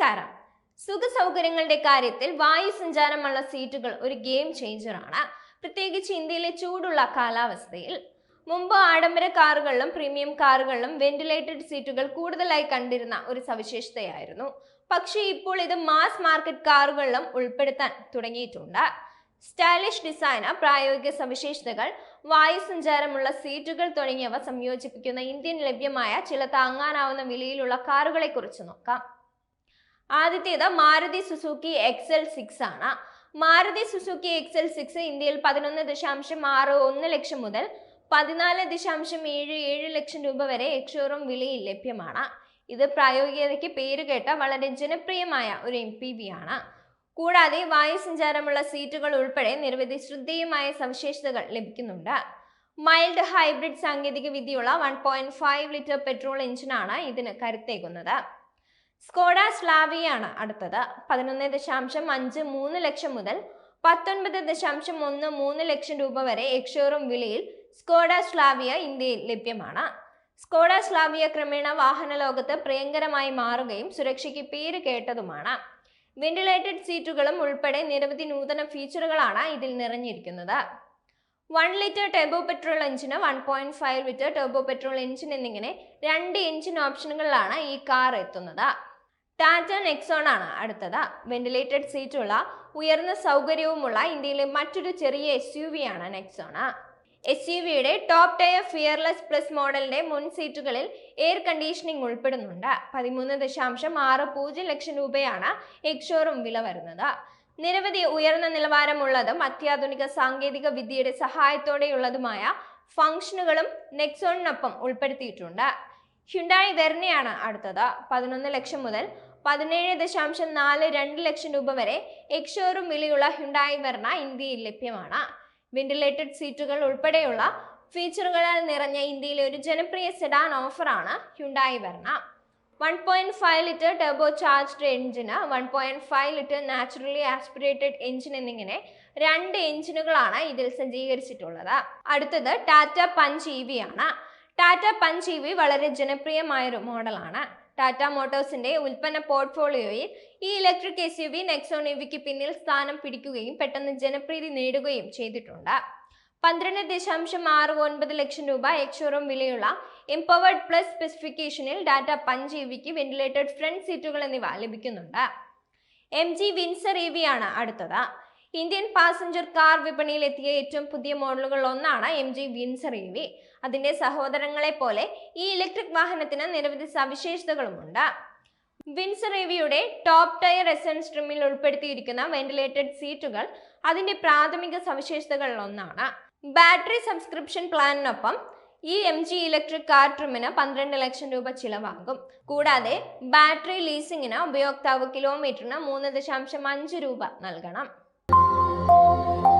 നമസ്കാരം. സുഖ സൗകര്യങ്ങളുടെ കാര്യത്തിൽ വായു സഞ്ചാരമുള്ള സീറ്റുകൾ ഒരു ഗെയിം ചേഞ്ചറാണ്. പ്രത്യേകിച്ച് ഇന്ത്യയിലെ ചൂടുള്ള കാലാവസ്ഥയിൽ. മുമ്പ് ആഡംബര കാറുകളിലും പ്രീമിയം കാറുകളിലും വെന്റിലേറ്റഡ് സീറ്റുകൾ കൂടുതലായി കണ്ടിരുന്ന ഒരു സവിശേഷതയായിരുന്നു. പക്ഷേ ഇപ്പോൾ ഇത് മാസ് മാർക്കറ്റ് കാറുകളിലും ഉൾപ്പെടുത്താൻ തുടങ്ങിയിട്ടുണ്ട്. സ്റ്റൈലിഷ് ഡിസൈന പ്രായോഗിക സവിശേഷതകൾ വായു സഞ്ചാരമുള്ള സീറ്റുകൾ തുടങ്ങിയവ സംയോജിപ്പിക്കുന്ന ഇന്ത്യൻ ലഭ്യമായ ചില താങ്ങാനാവുന്ന വിലയിലുള്ള കാറുകളെ കുറിച്ച് നോക്കാം. ആദ്യത്തേത് മാരുതി സുസുക്കി എക്സൽ സിക്സ് ആണ്. മാരുതി സുസുക്കി എക്സൽ സിക്സ് ഇന്ത്യയിൽ പതിനൊന്ന് ദശാംശം ആറ് ഒന്ന് ലക്ഷം മുതൽ പതിനാല് ദശാംശം ഏഴ് ഏഴ് ലക്ഷം രൂപ വരെ എക്സോറും വിലയിൽ ലഭ്യമാണ്. ഇത് പ്രായോഗികതയ്ക്ക് പേരുകേട്ട വളരെ ജനപ്രിയമായ ഒരു എം പി വി ആണ്. കൂടാതെ വായു സഞ്ചാരമുള്ള സീറ്റുകൾ ഉൾപ്പെടെ നിരവധി ശ്രദ്ധേയമായ സവിശേഷതകൾ ലഭിക്കുന്നുണ്ട്. മൈൽഡ് ഹൈബ്രിഡ് സാങ്കേതിക വിദ്യയുള്ള one point five litre petrol എഞ്ചിനാണ് ഇതിന് കരുത്തേകുന്നത്. സ്കോഡ സ്ലാവിയാണ് അടുത്തത്. പതിനൊന്ന് ദശാംശം അഞ്ച് മൂന്ന് ലക്ഷം മുതൽ പത്തൊൻപത് ദശാംശം ഒന്ന് മൂന്ന് ലക്ഷം രൂപ വരെ എക്ഷോറും വിലയിൽ സ്കോഡ സ്ലാവിയ ഇന്ത്യയിൽ ലഭ്യമാണ്. സ്കോഡ സ്ലാവിയ ക്രമേണ വാഹന ലോകത്ത് പ്രിയങ്കരമായി മാറുകയും സുരക്ഷയ്ക്ക് പേര് കേട്ടതുമാണ്. വെന്റിലേറ്റഡ് സീറ്റുകളും ഉൾപ്പെടെ നിരവധി നൂതന ഫീച്ചറുകളാണ് ഇതിൽ നിറഞ്ഞിരിക്കുന്നത്. വൺ ലിറ്റർ ടെർബോ പെട്രോൾ എഞ്ചിന് one point five litre turbo petrol engine എന്നിങ്ങനെ രണ്ട് എഞ്ചിൻ ഓപ്ഷനുകളിലാണ് ഈ കാർ എത്തുന്നത്. ടാറ്റ നെക്സോൺ ആണ് അടുത്തത്. വെന്റിലേറ്റഡ് സീറ്റുള്ള ഉയർന്ന സൗകര്യവുമുള്ള ഇന്ത്യയിലെ മറ്റൊരു ചെറിയ എസ് യു വി ആണ് നെക്സോൺ. എസ് യു വിയുടെ ടോപ്പ് ടയർ ഫിയർലെസ് പ്ലസ് മോഡലിന്റെ മുൻ സീറ്റുകളിൽ എയർ കണ്ടീഷനിങ് ഉൾപ്പെടുന്നുണ്ട്. പതിമൂന്ന് ദശാംശം ആറ് പൂജ്യം ലക്ഷം രൂപയാണ് എക്സോറും വില വരുന്നത്. നിരവധി ഉയർന്ന നിലവാരമുള്ളതും അത്യാധുനിക സാങ്കേതിക വിദ്യയുടെ സഹായത്തോടെയുള്ളതുമായ ഫംഗ്ഷനുകളും നെക്സോണിനൊപ്പം ഉൾപ്പെടുത്തിയിട്ടുണ്ട്. ഹ്യുണ്ടായി വെർണയാണ് അടുത്തത്. പതിനൊന്ന് ലക്ഷം മുതൽ പതിനേഴ് ദശാംശം നാല് രണ്ട് ലക്ഷം രൂപ വരെ എക്സോറും വിലയുള്ള ഹ്യുണ്ടായി വെർണ ഇന്ത്യയിൽ ലഭ്യമാണ്. വെന്റിലേറ്റഡ് സീറ്റുകൾ ഉൾപ്പെടെയുള്ള ഫീച്ചറുകളാൽ നിറഞ്ഞ ഇന്ത്യയിലെ ഒരു ജനപ്രിയ സെഡാൻ ഓഫറാണ് Hyundai Verna one point five litre turbocharged എഞ്ചിന് one point five litre naturally aspirated engine എന്നിങ്ങനെ രണ്ട് എഞ്ചിനുകളാണ് ഇതിൽ സജ്ജീകരിച്ചിട്ടുള്ളത്. അടുത്തത് ടാറ്റ പഞ്ച് ഇ വി ആണ്. ടാറ്റ പഞ്ച് ഇ വി വളരെ ജനപ്രിയമായൊരു മോഡലാണ്. ടാറ്റ മോട്ടോഴ്സിന്റെ ഉൽപ്പന്ന പോർട്ട്ഫോളിയോയിൽ ഈ electric S U V Nexon E പിന്നിൽ സ്ഥാനം പിടിക്കുകയും പെട്ടെന്ന് ജനപ്രീതി നേടുകയും ചെയ്തിട്ടുണ്ട്. പന്ത്രണ്ട് ദശാംശം ആറ് ഒൻപത് ലക്ഷം രൂപ എക്സോറും വിലയുള്ള എംപവേർഡ് പ്ലസ് സ്പെസിഫിക്കേഷനിൽ ഡാറ്റ പഞ്ച് ഇവിക്ക് വിക്ക് വെന്റിലേറ്റഡ് ഫ്രണ്ട് സീറ്റുകൾ എന്നിവ ലഭിക്കുന്നുണ്ട്. M G Windsor E V ആണ് അടുത്തത്. ഇന്ത്യൻ പാസഞ്ചർ കാർ വിപണിയിൽ എത്തിയ ഏറ്റവും പുതിയ മോഡലുകളിൽ ഒന്നാണ് എം ജി വിൻസർ അതിന്റെ സഹോദരങ്ങളെ പോലെ ഈ ഇലക്ട്രിക് വാഹനത്തിന് നിരവധി സവിശേഷതകളുമുണ്ട്. വിൻസർ ഇവിയുടെ ടോപ്പ് ടയർ എസൻസ് ട്രിമ്മിൽ ഉൾപ്പെടുത്തിയിരിക്കുന്ന വെന്റിലേറ്റഡ് സീറ്റുകൾ അതിന്റെ പ്രാഥമിക സവിശേഷതകളിൽ ഒന്നാണ്. ബാറ്ററി സബ്സ്ക്രിപ്ഷൻ പ്ലാനിനൊപ്പം ഈ എം ജി ഇലക്ട്രിക് കാർ ട്രിമ്മിന് പന്ത്രണ്ട് ലക്ഷം രൂപ ചിലവാകും. കൂടാതെ ബാറ്ററി ലീസിങ്ങിന് ഉപയോക്താവ് കിലോമീറ്ററിന് മൂന്ന് ദശാംശം അഞ്ച് രൂപ നൽകണം. Thank you.